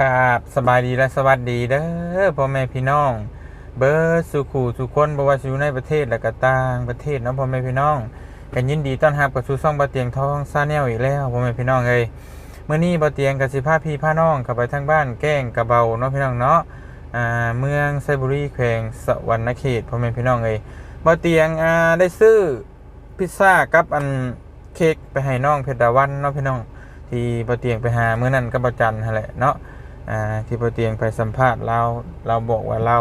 กราบสบายดีและสวัสดีเด้อพ่อแม่พี่น้อง เบิร์ดสุขูสุคนบว่าอยู่ในประเทศและก็ต่างประเทศเนาะพ่อแม่พี่น้องกันยินดีต้อนรับกับสู่ช่องบ่เตียงทองซาแนลอีกแล้วพ่อแม่พี่น้องเอ้ยมื้อนี้บ่เตียงกับสิพาพี่พาน้องเข้าไปทางบ้านแก้งกระเบาเนาะพี่น้องเนาะอ่าเมืองไซบุรีแขวงสวรรณเขตพ่อแม่พี่น้องเอ้ยบ่เตียงอ่าได้ซื้อพิซซ่ากับอันเค้กไปให้น้องเพชรดาวันเนาะพี่น้อง ที่ปเตียงไปหาเมื่อนั้นก็ประจันนั่นแหละเนาะ อ่าที่ปเตียงไปสัมภาษณ์เราเราบอกว่าเรา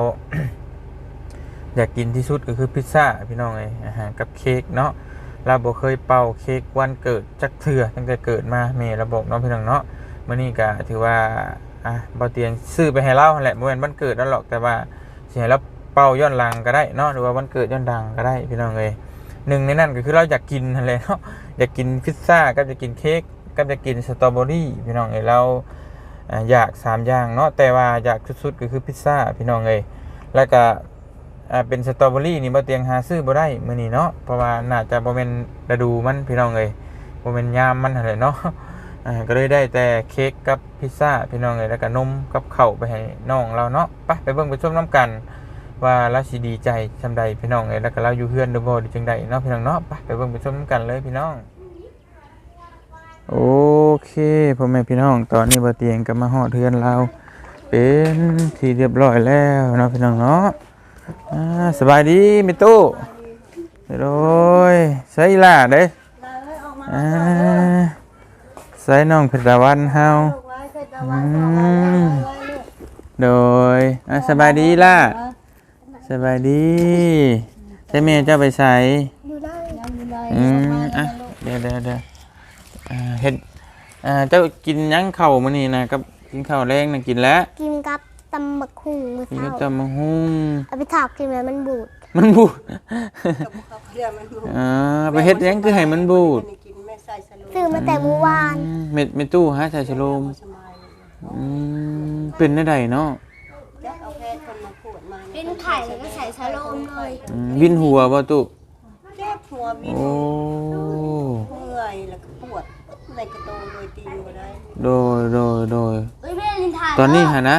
อยากกินที่สุดก็คือพิซซ่าพี่น้องเอ้อาหารกับเค้กเนาะเราบอกเคยเป่าเค้กวันเกิดจักเถื่อตั้งแต่เกิดมาเมย์เราบอกเนาะพี่น้องเนาะมื่อนี้ก็ถือว่าอะปเตียงซื้อไปให้เราหั่นแหละเมื่อวันวันเกิดนั่นหรอกแต่ว่าเสียแล้วเป่าย้อนหลังก็ได้เนาะหรือว่าวันเกิดย้อนดังก็ได้พี่น้องเอ้ยหนึ่งในนั้นก็คือเราอยากกินนั่นแหละเนาะอยากกินพิซซ่าก็จะกินเค้กก็จะกินสตรอเบอรี่พี่น้องเอ้ยเรา อยากสามอย่างเนาะแต่ว่าอยากสุดๆก็คือพิซซ่าพี่น้องเอ้ยแล้วก็เป็นสตรอเบอรี่นี่บ่เตียงหาซื้อบ่ได้มื้อนี้เนาะเพราะว่าน่าจะบ่แม่นฤดูมันพี่น้องเอ้ยบ่แม่นยามมันหั่นแหละเนาะก็เลยได้แต่เค้กกับพิซซ่าพี่น้องเอ้ยแล้วก็นมกับข้าวไปให้น้องเราเนาะไปไปเบิ่งไปชมน้ำกันว่าเราสิดีใจซำใดพี่น้องเอ้ยแล้วก็เราอยู่เฮือนหรือบ่หรือจังใดเนาะพี่น้องเนาะไปไปเบิ่งไปชมน้ำกันเลยพี่น้อง โอเคพ่อแม่พี่น้องตอนนี้บ่เตียงก็มาฮอดเทือนเราเป็นที่เรียบร้อยแล้วนะพี่น้องเนาะสบายดีมิตู้โดยใส่ล่ะเด้ใส่น้องเพชรวันเฮาโดยสบายดีล่ะสบายดีใช่แม่เจ้าไปใส่อืมอะเดี๋ยวเดี๋ยวเดี๋ยว อ่าเห็ดอ่าเจ้ากินหยังเข่าวมื้อนี้นะกับกินข้าวแรงนะกินแล้วกินกับตำบักหุ่งมือกินเท้ากับตำมะฮุ่งเอาไปถอกกินแล้วมันบูดมันบูดเรื่องมันรู้อ่าไปเฮ็ดหยังคือให้มันบูดกินไม่ใส่สโลซื้อมาแต่เมื่อวานอืมเม็ดเม็ดตู้ฮะใส่ชะโลมสมัยอืมเป็นได้ใดเนาะจะเอาแพทย์คนมาขูดมาเป็นไข่แล้วก็ใส่ชะโลมเลยอืมวินหัวบ่ตุเจ็บหัวบินโอ้ เมื่อยแล้วก็ปวด ในกระโดงโดยตีนบ่ได้โดยโดยโดยเอ้ยแม่ลินทาตอนนี้หะนะ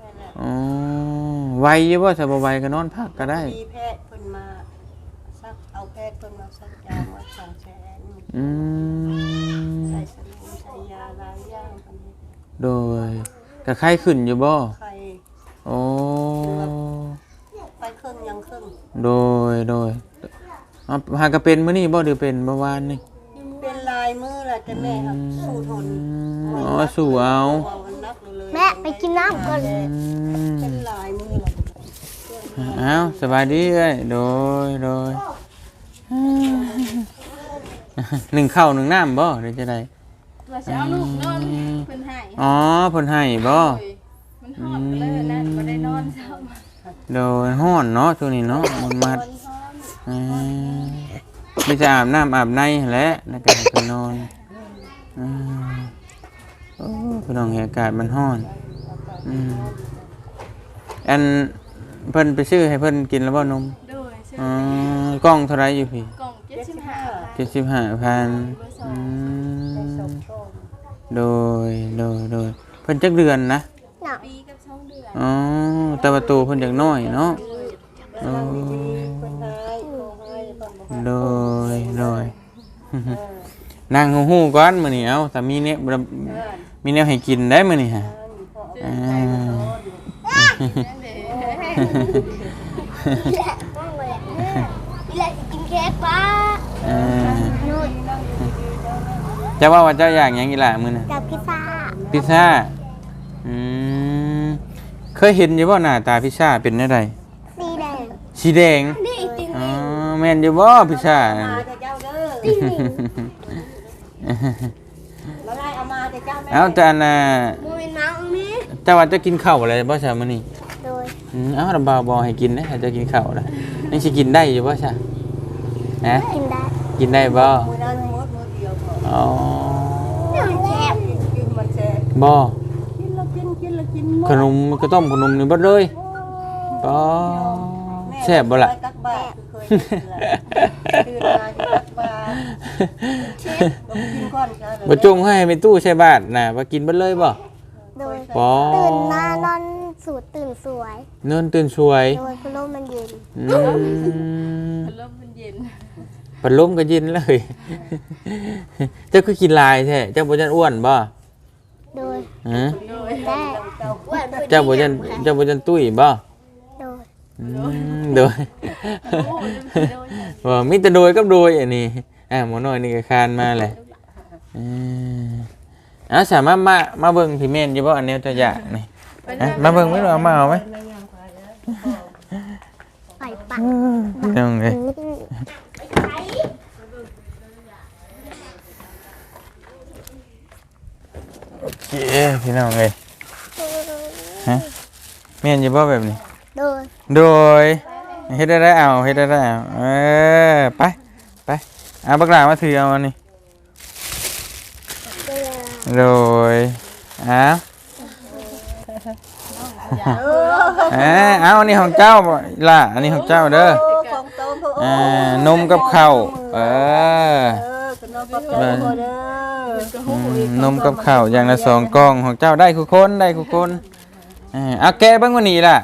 นั่นแหละอ๋อไวอยู่บ่ถ้าบ่ไวก็นอนพักก็ได้ มีแพทย์เพิ่นมาซักเอาแพทย์เพิ่นมาซักยามาสองแสนอืมใส่สโลมใส่ยาหล้างย่างอันนี้โดยก็ไข้ขึ้นอยู่บ่โอ้ไปครึ่งยังครึ่งโดยโดยอะหากระเป็นมื้อนี้บ่หรือเป็นเมื่อวานนี่ เป็นลายมือแหละแต่แม่ครับสู้ทนอ๋อสู้เอาเอามันนักเลยแม่ไปกินน้ำก่อนอืมเป็นลายมือแหละเอาสบายดีเอ้ยโดยโดยหนึ่งข้าวหนึ่งน้ำบ่หรือจะได้ว่าจะเอาลูกนอนเพิ่นให้อ๋อเพิ่นให้บ่โอ้ยมันหอดเลยนะบ่ได้นอนเช้ามาโดยฮ้อนเนาะช่วงนี้เนาะมันมัดอืมไม่จะอาบน้ำอาบในหั่นแหละแล้วก็ให้ไปนอนอืมโอ้พี่น้องเห็นอากาศมันฮ้อนอืมอันเพิ่นไปซื้อให้เพิ่นกินแล้วบ่นมโดยชื่ออ๋อกล้องเท่าไรอยู่พี่กล่อง75เจ็ดสิบห้าพันอืมโดยโดยโดยเพิ่นจักเดือนนะหนักปีกับ2เดือนอ๋อแต่ว่าตัวเพิ่นจักน้อยเนาะโอ้ คนหายโทรให้ตอนบอก โดยโดย นั่งหู้ๆก่อนมื้อนี้เอ้าแต่มีเนี่ยมีแนวให้กินได้มื้อนี้ฮะอ่าแหละว่างเลยนี่แหละจะกินเค้กป้าอ่านู่นจะว่าว่าเจ้าอยากหยังอีหล่ะมื้อน่ะกับพิซซ่าพิซซ่าอืมเคยเห็นอยู่บ่หน้าตาพิซซ่าเป็นจังไดสีแดงสีแดงนี่จริงอ๋อแม่นอยู่บ่พิซซ่ามาแต่เจ้าเด้อมาไล่เอามาแต่เจ้าแม่เอาแต่อันน่ะมูนน้ำนี้เจ้าว่าจะกินข้าวอะไรบ่ซะมื้อนี้โดยอืมเอ้าเราบ่าวบ่ให้กินนะถ้าจะกินข้าวนะนี่สิกินได้อยู่บ่ซะฮะกินได้กินได้บ่มือนั้นมดมือเดียวพออ๋อมันแซ่บกินกินมันแซ่บบ่กินแล้วกินกินแล้วกินหมดขนมก็ต้มขนมนี่เบิดเลยอ๋อแซ่บบ่ล่ะแม่ตักบาตรคือเคยกินแหละตื่นมาที่ตักบาตรเช็ดลงกินก่อนจ้าบ่จงให้ไปตู้ใช้บาทน่ะว่ากินเบิดเลยบ่บโดยปอ ตื่นมานอนสูดตื่นสวยเนินตื่นสวยโดยพัดลมมันเย็นอืมลมมันเย็นปัดลมก็เย็นเลย เจ้าคือกินลายแท้เจ้าบ่จันอ้วนบ่โดยฮะได้เจ้าบ่จันเจ้าบ่จันตุ้ยบ่โดยอืมโดยว่ามีแต่โดยกับโดยอันนี้ อ่าหมอน้อยนี่ก็คานมาแหละเอออะสามารถมามาเบิ่งพี่เมนอยู่บ่อันแนวจะอยากนี่อะมาเบิ่งไม่รู้เอามาเอาไหมไปปะต้องเลยโอเคพี่น้องเลยฮะเมนอยู่บ่แบบนี้ โดย โดยเฮ็ดได้ได้เอาเฮ็ดได้ได้เอาเออไปไป เอาบักหลามาถือเอาอันนี้โดยโดยเอาเออเอาอันนี้ของเจ้าบ่ล่ะอันนี้ของเจ้าเด้อโอ้ของโตมโอ้อ่านมกับข้าวเออเออขนมกับเจ้าโเด้ออืมนมกับข้าวอย่างละสองกล่องของเจ้าได้คุกคนได้คุกคนเออเอาแกะเบิ่งวันนี้ล่ะ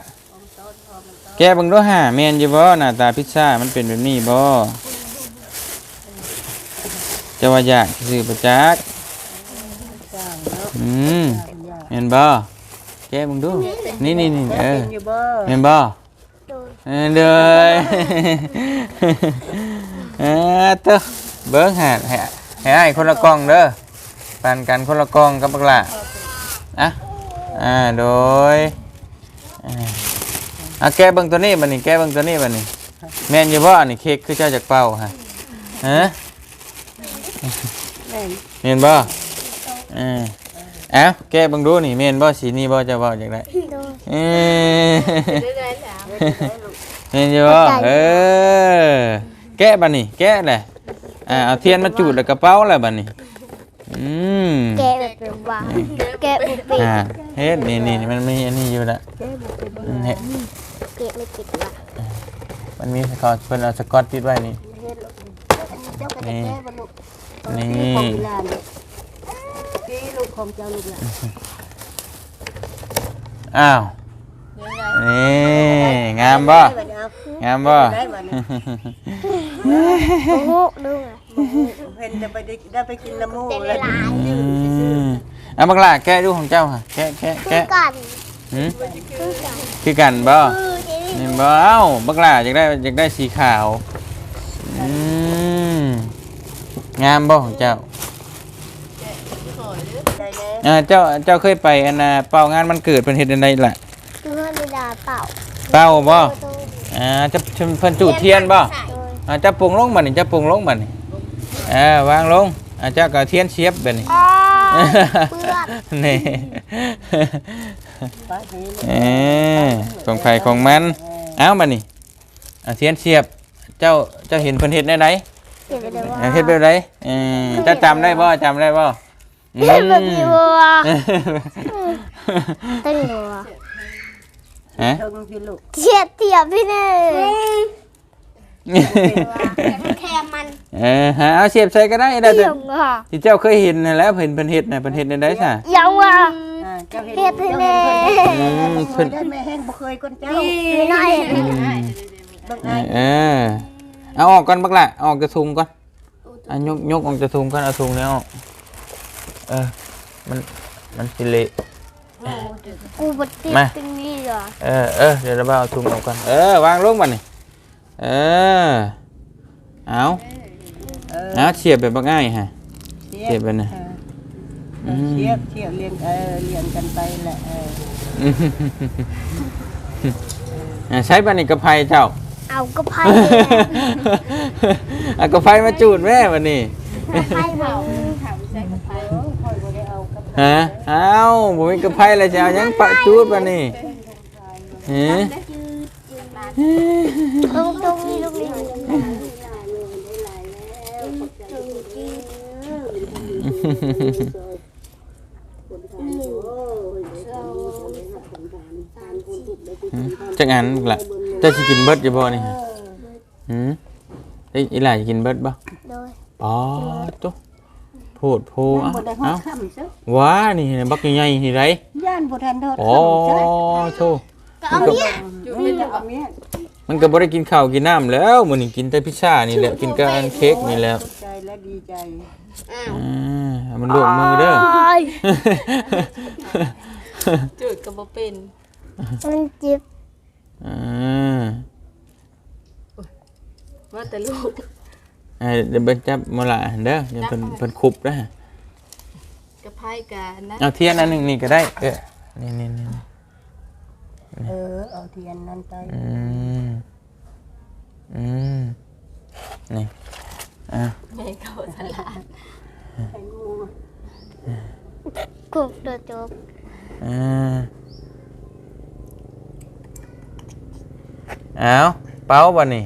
แกะเบิ่งดูห่าแม่นอยู่บ่หน้าตาพิซซ่ามันเป็นแบบนี้บ่ จะว่าอยากซื้อประจักษ์อืมแม่นบ่แกะเบิ่งดู นี่นี่นี่เออกินอยู่บ่แม่นบ่เออเด้อเออเต้อเบิ่งหาให้ให้อ้คนละกล่องเด้อปันกันคนละกล่องกับบักละอะอ่าโดยอ่าอะแกเบิ่งตัวนี้บัดนี้แกเบิ่งตัวนี้บัดนี้แม่นอยู่บ่อันนี้เค้กคือเจ้าจากเป่าฮะฮะ แม่นแม่นบ่เออเอ้าแกะเบิ่งดูนี่แม่นบ่สีนี้บ่เจะเว้าจังได๋โดยเอ้ยเรื่อยๆแล้วเห็นอยู่บ่เออแกะบัดนี้แกะแหละอ่าเอาเทียนมาจูดแล้วกระเป๋าแหละบัดนี้อืมแกะแบบเป็นว่าแกะบุปิดอ่าเฮ็ดนี่นี่มันมีอันนี้อยู่ละอืมเฮ็ดแกะไม่ติดว่ะมันมีสกอตเพิ่นเอาสกอตติดไว้นี่เจ้าก็ได้แก้บ่ลูกนี่ ของหลานพี่ลูกของเจ้าลูกหลานอ้าว นี่ งามบ่ ได้บัดนี้เอางามบ่ ได้บัดนี้โอ้โหดูอะเพิ่นจะไปได้ได้ไปกินน้ำมูกเป็นแล้วลายอืมเอาบักล่ะแกะดูของเจ้าค่ะ แกะแกะคือแกะกันหืมคือกันคือกันบ่ คือนี่นี่บ่เอ้าบักล่ะอยากได้อยากได้สีขาว อืม งามบ่ของเจ้าได้แน่อ่าเจ้าเจ้าเคยไปอันน่ะเป่างานมันเกิดเพิ่นเฮ็ดอันใดล่ะคือเพื่อนมีดาเป่าเป่าบ่โดยอ่าจะจะเพิ่นจุดเทียนบ่โดยอ่าจะปรุงลงบัดนี้จะปรุงลงบัดนี้อ่าวางลงอ่าเจ้าก็เอาเทียนเสียบบัดนี้อ๋อเพื่อนนี่ป้าเห็นเอ้ของไผของมันเอ้าบัดนี้อ่าเทียนเสียบ เจ้าเจ้าเห็นเพิ่นเฮ็ดได้ได เห็นเลยว่าอ่าเฮ็ดแบบใดเออเจ้าจำได้บ่จำได้บ่เห็นแบบนี้วัวตึงวัวฮะเทิงพี่ลูกเทียบเทียบพี่เน่แค่มันเออหาเอาเสียบใส่ก็ได้ได้เทีแต่ยบอะที่เจ้าเคยเห็นนั่นแหล้วเพิ่นเพิ่นเฮ็ดน่ะเพิ่นเฮ็ดได้ได้ซะยังว่ะอ่าเจ้าเห็นเฮ็ดให้แม่อืมเพิ่เพิ่นนได้แม่แห้งบ่เคยคนเจ้าไม่น้อยเบิ่งเออ้ายอ เอาออกก่อนบักละเอาออกจากถุงก่อนอะยกยกออกจากถุงก่อนเอาถุงนี้ออกเออมันมันสิเละกูบดติดมาตรงนี้เหรอเออเออเดี๋ยวเราเอาถุงออกก่อนเออวางลงบัดนี่เออเอาเออเอาเสียบแบบบ่ง่ายฮะเสียบไปนะเออเสียบเสียบเลี้ยงเออเลี้ยงกันไปแหละเอออะใช้บัดนี่กระไพเจ้า เอากระไพ่เอากระไพมาจูดแม่บัดนี้กระไพ่มันถามใส่กระเพราค่อยบ่ได้เอากับฮะเอ้าบ่มีกระไพเลยจะเอาหยังปะจูดบัดนี้ฮะตรงตรงนี้ตรงนี้จักอันละเจ้าสิกินเบิดอยู่บ่นี่ฮะหืมเอ้ยอีหล่าสิกินเบิดบ่โดยอ๋อตุ๊โพดโพบ่เอ้าได้ฮอเอ้าดค่ำซะว้านี่บักใหญ่ๆนี่ไรย่าานบ่ทันทอดโอ้ข้าวใช่โธ่ก็เอาเนี่ยจุมีไม่แต่ถูกเอาเมียมันก็บ่ได้กินข้าวกินน้ำแล้วมื้อนี้กินแต่พิซซ่านี่แหละกินกับอันเค้กนี่แหล้วตกใจและดีใจอ้าวอ่าเอามันลวกมือเด้อจุดกับบ่เป็นมันจิบ อ่าว่าแต่ลูกไอ้เดี๋ยวเบิ่งจับมาละเด้อเดี๋ยวเพิ่นเพิ่นคุบเด้อกับไพ่กันนะเอาเทียนอันหนึงนี่ก็ได้ เออนี่นี่นี่เออเอาเทียนนั้นไปอืมอืมนี่อะแม่เขาสลาดให้หมูกุกตัวจบอ่า เอาเป้าบ่นี่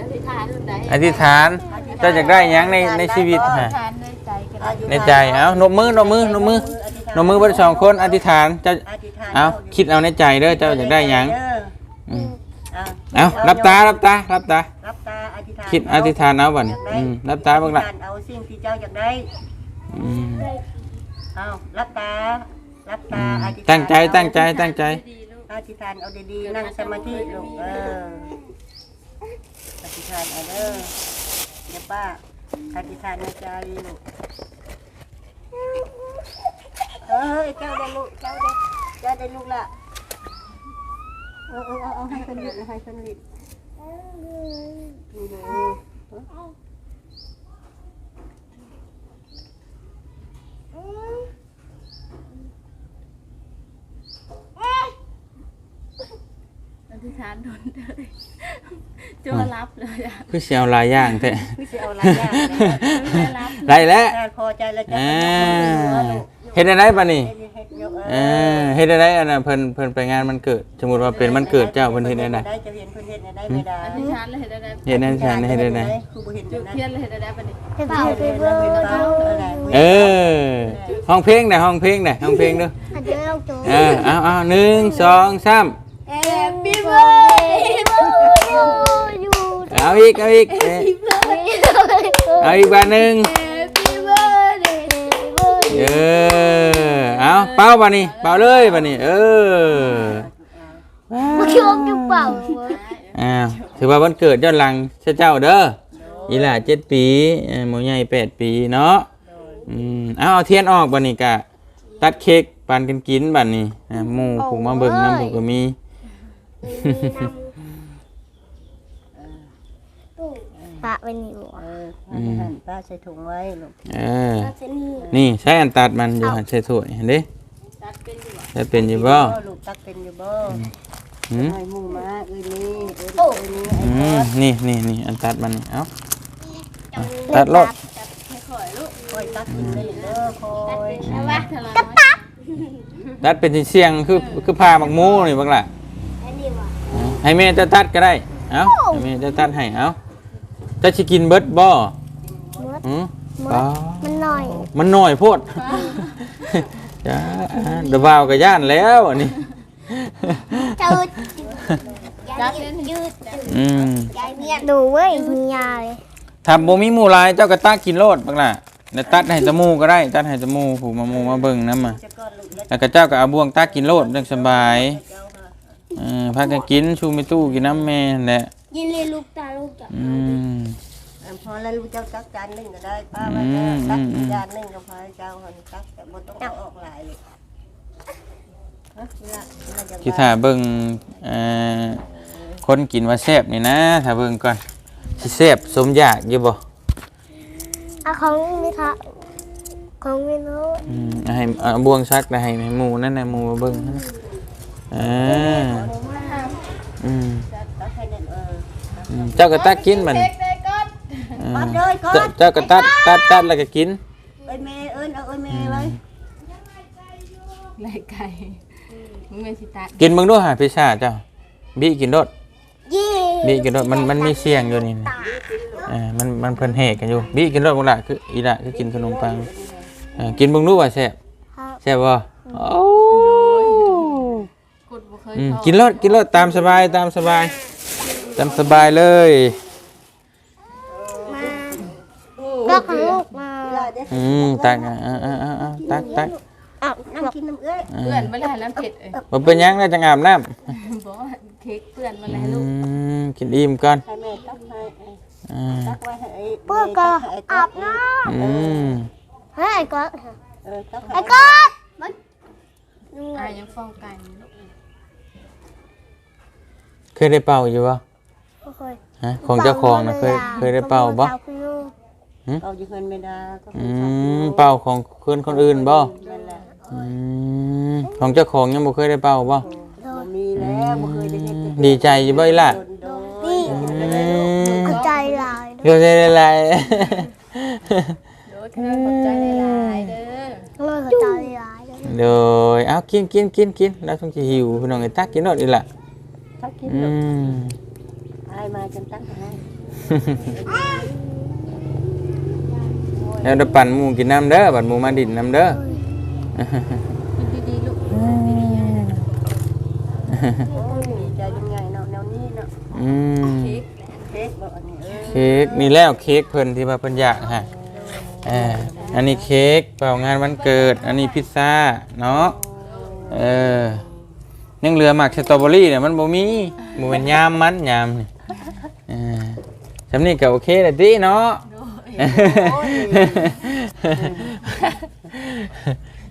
อธิษฐานรุ่นใดอธิษฐานเจ้าอยากได้หยังในในชีวิตอฮะธิษฐานด้วยใจกันในใจ เอานบมือนบมือนบมือนบมือเบ่สองคน อธิษฐานเจ้าอธิษฐานเอาคิดเอาในใจเด้อเจ้าอยากได้หยังเด้ออืมเอาเอารับตารับตารับตา รับตาอธิษฐานคิดอธิษฐานเอาบ่นี่อยกได้อืมรับตาเบิ่งละอธิษฐนเอาสิ่งที่เจ้าอยากได้อืมเอารับตา รับตาอธิษฐานตั้งใจตั้งใจตั้งใจ ดีลูก อธิษฐานเอาดีๆนั่งสมาธิลูกเอออธิษฐานเอาเด้อเดี๋ยวป้าอธิษฐานในใจลูกเฮ้ยเจ้าได้ลูกเจ้าได้เจ้าได้ลูกละเออเออเอาเอาให้คนลิดให้คนลิดนี่เด้อ อ ธิษฐานโดนเลยจัวรับเลยอะคือสิเอาหลายอย่างแท้พี่สิเอาหลายอย่างเลยรับได้แล้วแต่พอใจแล้วจะอ่าเอาลูกเฮ็ดได้ไดบัดนี้เฮ็ดเฮ็ดยกเออเฮ็ดได้ไดอันน่ะเพิ่นเพิ่นไปงานมันเกิด สมมุติว่าเป็นมันเกิดเจ้าเพิ่นเฮ็ดได้ได ได้จะเห็นเพิ่นเฮ็ดได้ไม่ได้อธิษฐานเลยเห็นได้เฮ็ดได้ฉันเฮ็ดได้ไดคือบ่เห็นจุดนะเทียนเลยเห็นได้ปะนี่ไปเป่าไปเบิ่งเออ ห้องเพลงน่ะห้องเพลงน่ะห้องเพลงเด้ออันเดียวเอาโจ เออเอาเอาหนึ่งสองสาม Happy birthday to you เอาอีกเอาอีกเออเอาอีกบาทหนึง Happy birthday Happy เอ birthday อเอาเป่าบัดนี้เป่าเลยบัดนี้ เออมาชมจะเป่าเว้ยอ้าวถือว่าวันเกิดย้อนหลังเจ้าเด้ออีหล่าเจ็ดปีเอ่อหมูใหญ่แปดปีเนาะอืมเอาเอาเทียนออกบัดนี้กะ ตัดเค้กปันกันกินบัดนี้อ่าหมู่ผูกมาเบิ่งน้ำผูกก็มี ปะเป็นอยู่เออเอาให้หั่นป้าใส่ถุงไว้ลูกเออเส้นนี้นี่ใช้อันตัดมันอยู่หันใส่ถ้วยเห็นเด้ตัดเป็นอยู่ใช้เป็นอยู่บ่ ลูกตักเป็นอยู่บ่หืมให้หมู่มาเอ้ยนี่เอ้ยเอ้ยนี่ไอ้อืทมอดนี่นี่นี่อันตัดมันนี่เอ้าตัดรถให้ข่อยลูกคอยตักกินเลยเด้อคอยเอาวะเท่าไรน้อยตัดเป็นเสียงๆคือคือผ้าหมักหมูนี่บักล่ะอันนี้ว่ะ ให้แม่จะตัดก็ได้ เอ้าให้แม่จะตัดให้ เอ้าจะสิกินเบิดบ่มดหืมมอ๋อดมันหน่อย มันน้อยโพดจ้าอ่าเดยวบ่าวก็ย่านแล้วอันนี้จืดรับเล่นยืดอืมยายเมียดูเว้ยเฮียเลยถ้าบ่มีหมู่หลายเจ้าก็ตักกินโลดบักล่ะแล้วตัดให้ตะหมูก็ได้ ตัดให้ตะหมูผู้มาหมู่มาเบิ่งนำมาจะก้อนลูกแล้วแล้วก็เจ้าก็เอาบ่วงตักกินโลดจังสบาย เจ้าค่ะเออพากันกินชูมิตู้กินน้ำแม่นั่นแหละยินเลยลูกตาลูกจ้ะอืมอันพอแล้วลูกเจ้าตักจานหนึงก็ได้ป้าว่าจะตักอีกจานหนึงก็พอให้เจ้าหั่นตักแต่บ่ต้องเอาออกหลายลูกฮะเวลาเวลาจะคิดถ้าเบิ่งเอ่อคนกินว่าแซ่บนี่นะ ถ้าเบิ่งก่อนสิแซ่บสมอยากอยู่บ่อะของมีค่ะของมีโน้ตอืมเอาให้เอาบ่วงซักแล้วให้ให้หมู่นั่นน่ะหมู่มาเบิ่งนั่นน่ะ อ่าอืมตักให้นั่นเอออืมเจ้าก็ตักกินบัดนี้เด็กเด็กก่อนอ่าปัดเลยก่อนเจ้าเจ้าก็ตัดตัดตัดแล้วก็กิน เอ้ยแม่เอิ้นเอาเอ้ยแม่เลยไล่ไก่มึงเป็นสิตากินเบิ่งดูหาพิซซ่าเจ้าบิกินโดดยี่บิกินโดดมันมันมีเสียงอยู่นี่นะเออมันมันเพิ่นแหกกันอยู่บิกินโดดบ่ล่ะคืออีละคือกินขนมปังเออกินเบิ่งดูว่าแซ่บครับแซ่บบ่โอ้กดบ่เคย อืมพอกินรถกินรถตามสบายตามสบาย ตามสบายเลย ก็ของลูกมาเวลาเด้ออืมตักอะอะอะอะอะตักตักอ้าวนั่งกินน้ำเอ้ยเปื้อนมาแล้วน้ำเผ็ดเอ้ยบ่เป็นหยังแล้วจังอาบน้ำบอกว่าเค้กเปื้อนมาอืแล้วลูกมกินอิ่มก่อนให้แม่ตักให้อ่าตักไว้ให้ไอ้เพื่อก็อาบน้อืมำเฮ้ยไอ้ก๊อตเออตักให้ไอ้ก๊อตมันอ่ายังฟ้องกัน เคยได้เป่าอยู่บ่โอเคฮะของเจ้าของน่ะเคยเคยได้เป่าบ่เอาอยู่เงินไม่ได้ก็อืมเป่าของคนคนอื่นบ่นั่นแหละอืมของเจ้าของยังบ่เคยได้เป่าบ่บ่มีแล้วบ่เคยได้เฮ็ดจักดีใจอยู่บ่อีหล่ะโดนนี่อืมเข้าใจหลายเดี๋ยวจะได้ไรโดยขอบใจหลายๆเด้อเลยเข้าใจหลายเลยโดยเอากินกินกินกินแล้วต้องสิหิวพี่น้องไอ้ตักกินโนดอีหล่ะๆตั กกินอืลูกมอายมาจนตักให้แล้วเดี๋ยวปั่นหมูกินน้ำเด้อปั่นหมูมาดินน้ำเด้อกินดีๆลูกโอ้ยดีใจยังไงเนาะแนวนี้เนาะอืมเค้กเค้กบ่อันนี้เออเค้กนี่แล้วเค้กเพิ่นที่ว่าเพิ่นอยากฮะเอออันนี้เค้กเป่างานวันเกิด อันนี้พิซซ่าเนาะเออ ยังเหลือหมักสตรอเบอรี่เนี่ยมันบ่มีบ่เป็นยามมันยามนี่เออสำนี้ก็โอเคแล้วติเนาะ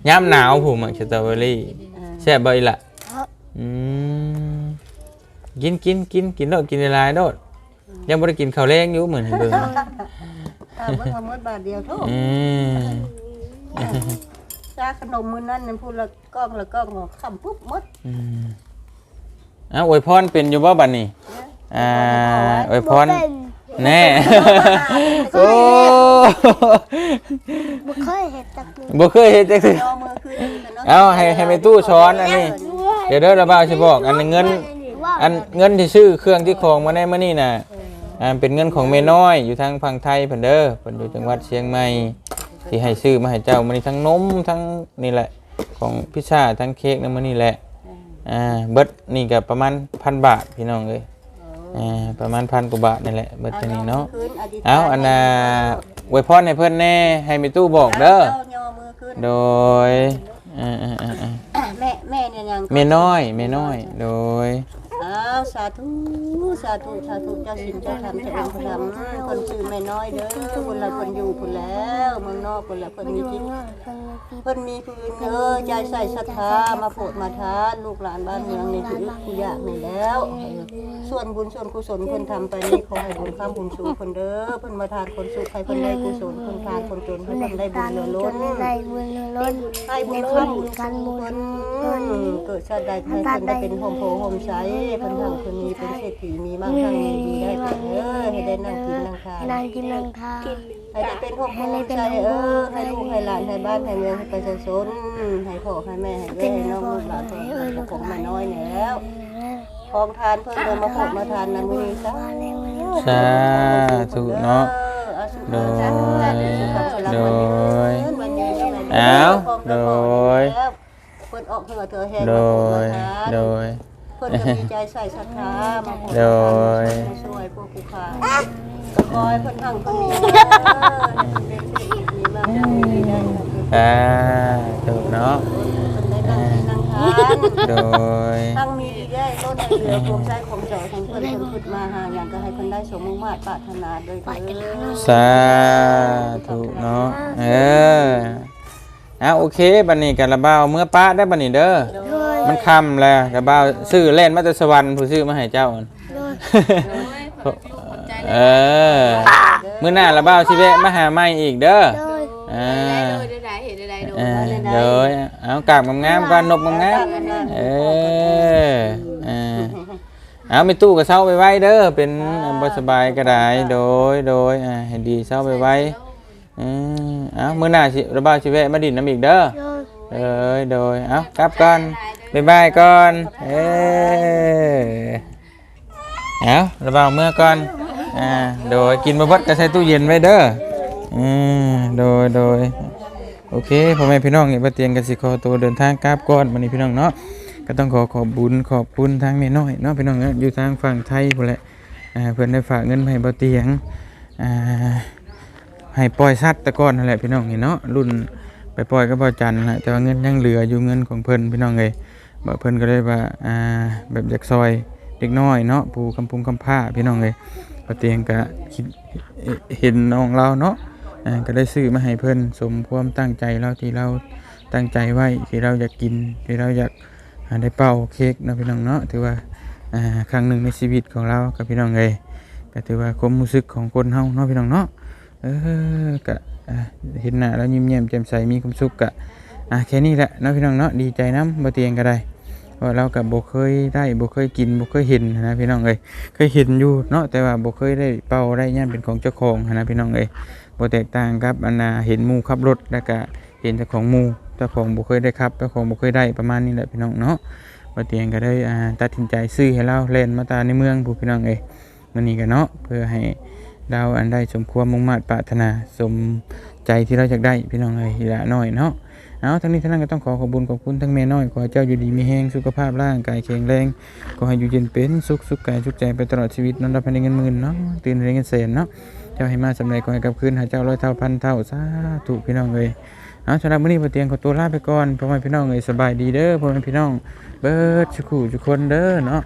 ยามหนาวผมหมักสตรอเบอรี่แซ่บบ่อีหล่ะอืมกินกินกินกินโดดกินหลายๆโดดยังบ่ได้กินข้าวแรงอยู่เหมือนเบิ่งถ้าเบิ่งเอาหมดบาทเดียวโทษอืม ชาขนมมื้อนั้นนั่นพูดละก้องละก้องหัวคำปุ๊บหมดอืมอ้าวอวยพรเป็นอยู่บ่บัดนี้ อ่าอวยพรเป็นแน่ โอ้บ่เคยเห็นจักเลยบ่เคยเฮ็ดจังซี่ยอมือขึ้นกันเนาะเอาให้ให้แม่ตู้ช้อนอันนี้ เดี๋ยวเด้อระบาวสิบอก อันเงินอันเงินที่ซื้อเครื่องที่ของมาในมื้อนี้น่ะ อ่าเป็นเงินของแม่น้อยอยู่ทางฝั่งไทยเพิ่นเด้อเพิ่นอยู่จังหวัดเชียงใหม่ ที่ให้ซื้อมาให้เจ้ามื้อนี้ทั้งนมทั้งนี่แหละ ของพิซซ่าทั้งเค้กในมื้อนี้แหละอ่าเบิดนี่ก็ประมาณ1,000บาทพี่น้องเอ้ยอ่าประมาณ1,000กว่าบาทนี่แหละเบิดตัวนี้เนาะขึ้นอธิษฐานเอาอันน่ะอวยพรให้เพิ่นแน่ให้แม่ตู้บอกเด้อายอมือขึ้นโดยอ่าๆๆแม่แม่เนี่ยยังๆแม่น้อยแม่น้อยโดย อ้าวสาธุ สาธุ สาธุ เจ้าสินเจ้าธรรมเจ้าองค์ธรรมคนชื่อแม่น้อยเด้อคนละคนอยู่คนแล้วเมืองนอกคนละคนมีจิตเพิ่นมีพื้นเออใจใส่ศรัทธามาโปรดมาทานลูกหลานบ้านเมืองในทุกข์ทุกอยากนี่แล้ว ส่วนบุญส่วนกุศลเพิ่นทำไปนี่ขอให้บุญข้ามบุญสูงเพิ่นเด้อเพิ่นมาทานคนสุขให้เพิ่นได้กุศลเพิ่นทานคนจนให้เพิ่นได้บุญเหลือล้นได้บุญเหลือล้นให้บุในญความล้นบุญกันบุญเพิ่นเกิดชาติใดให้เพิ่นได้เป็นโฮมโพโฮมใช้เพิ่นทำคนนี้เป็นเศรษฐีมีมั่งคั่งมีดีได้เด้อให้ได้นั่งกินนั่งทานนางกินนางทาให้ได้เป็นโฮมโพโฮมใช้เออให้ลูกให้หลานให้บ้านให้เมืองให้ประชาชนให้พ่อให้แม่ให้แม่ให้น้องลูกหลานเพิ่นให้ลูกของแม่น้อยเนี่ยแล้วของทานเพิ่นเดินมาพบมาทานนะมื้อนี้ซะสาธุเนาะโดยเอาโดยเพิ่นออกเหือเธอแห้งโดยโดย เพิ่นก็มีใจใส่ศรัทธามาขอโดย ช่วยพวกผู้ค้าก็คอยเพิ่นทั้งคนนี้เด้อเป็นเศรษฐีมีมากมีได้อ่าถูกเนาะเพิ่นได้นั่งกินนั่งทาน โดย ทั้งมีได้ล้นเหลือพวกใจของเจ้าของเพิ่นเพิ่นพูดมาหาอย่างก็ให้เพิ่นได้สมมุ่งมาตรปรารถนาโดยเถิด สาธุเนาะเออเอาโอเคบันนี้กันระบาวเมื่อป้าได้บันนี้เด้อ มันคำแล้วระบาวซื้อเล่นมาจากสวรรค์ผู้ซื้อมาให้เจ้าอั่นเออมื้อหน้าระบาวสิเวะมาหาใหม่อีกเด้ออ่าได้เลยได้เห็นได้ดูเออเดี๋ยวเอากราบงามๆก่อนนบงามๆเออเออเอาไม่ตู้ก็เศร้าไปไว้เด้อเป็นบ่สบายก็ได้โดยโดยอ่าให้ดีเศร้าไปไว้อืมเอามื้อหน้าสิระบาวสิแวะมาดินน้ำอีกเด้อเอ้ยโดยเอากลั บก่อนบ๊ายบายก่อน เออเอาระบาเมื่อก่อน อ่า โดยกินบ่เบิดก็ใส่ตู้เย็นไว้เด้อ อืมโดยโดยโอเคพ่อแม่พี่น้องเนี่บ่เตียงกันสิขอตัวเดินทางกลับก่อนวันนี้พี่น้องเนาะ ก็ต้องขอขอบบุญขอบคุณทางแม่น้อยเนาะพี่น้องเนาะอยู่ทางฝั่งไทยพุ่นแหละ อ่า เพิ่อนได้ฝากเงินมาให้บ่เตียง อ่า ให้ปล่อยสัตว์ต่ก่อนนั่นแหละพี่น้องนี่เนาะ รุ่นไปปล่อยก็บ่จันทร์แหละแต่ว่าเงินยังเหลืออยู่เงินของเพิ่นพี่น้องเอ้ย บ่เพิ่นก็เลยว่าอ่าแบบอยากซอยเด็กน้อยเนาะปูกำพุงกำผ้าพี่น้องเอ้ยบ่เตียงก็คิดเห็นน้องเราเนาะอ่าก็ได้ซื้อมาให้เพิ่นสมความตั้งใจเราที่เราตั้งใจไว้ที่เราอยากกินที่เราอยากได้เป่าเค้กนะพี่น้องเนาะถือว่าอ่าครั้งหนึ่งในชีวิตของเรากับพี่น้องเอ้ยก็ถือว่าความรู้สึกของคนเฮาเนาะพี่น้องเนาะเออก็อะเห็นหน้าแล้วยิ้มแย้มแจ่มใสมีความสุขกะ อะแค่นี้แหละเนาะพี่น้องเนาะดีใจน้ำบ่เตียงก็ได้เพราเรากับบ่เคยได้บ่เคยกินบ่เคยเห็นนะพี่น้องเอ้ยเคยเห็นอยู่เนาะแต่ว่าบ่เคยได้เป่าได้ย่านเป็นของเจ้าของนะพี่น้องเอ้ยบ่แตกต่างกับอันน่ะเห็นมูขับรถแล้วก็เห็นเจ้าของมูเจ้าของบ่เคยได้ขับเจ้าของบ่เคยได้ประมาณนี้แหละพี่น้องเนาะบ่เตียงก็ได้อ่าตัดสินใจซื้อให้เราเล่นมาตาในเมืองผู้พี่น้องเอ้ยมื้อนี้ก็เนาะเพื่อให้เราอันได้สมความมุ่งมั่นปรารถนาสมใจที่เราอยากได้พี่น้องเอ้ยละน้อยเนาะ เอาทั้งนี้ทั้งนั้นก็ต้องขอขอบคุญขอบคุณทั้งแม่น้อย ขอให้เจ้าอยู่ดีมีแห้งสุขภาพร่างกายแข็งแรง ขอให้อยู่เย็นเป็นสุขสุขกายสุขใจไปตลอดชีวิตนอนรับภายในเงินหมื่นเนาะตื่นในเงินแสนเนาะเจ้าให้มาสำเร็จขอให้กลับคืนหาเจ้าร้อยเท่าพันเท่าสาธุพี่น้องเอ้ยเอาสำหรับมื้อนี้บ่เตียงขอตัวลาไปก่อนพ่อแม่พี่น้องเอ้ยสบายดีเด้อพ่อแม่พี่น้อง เบิร์ดสุขุทุกคนเด้อเนาะ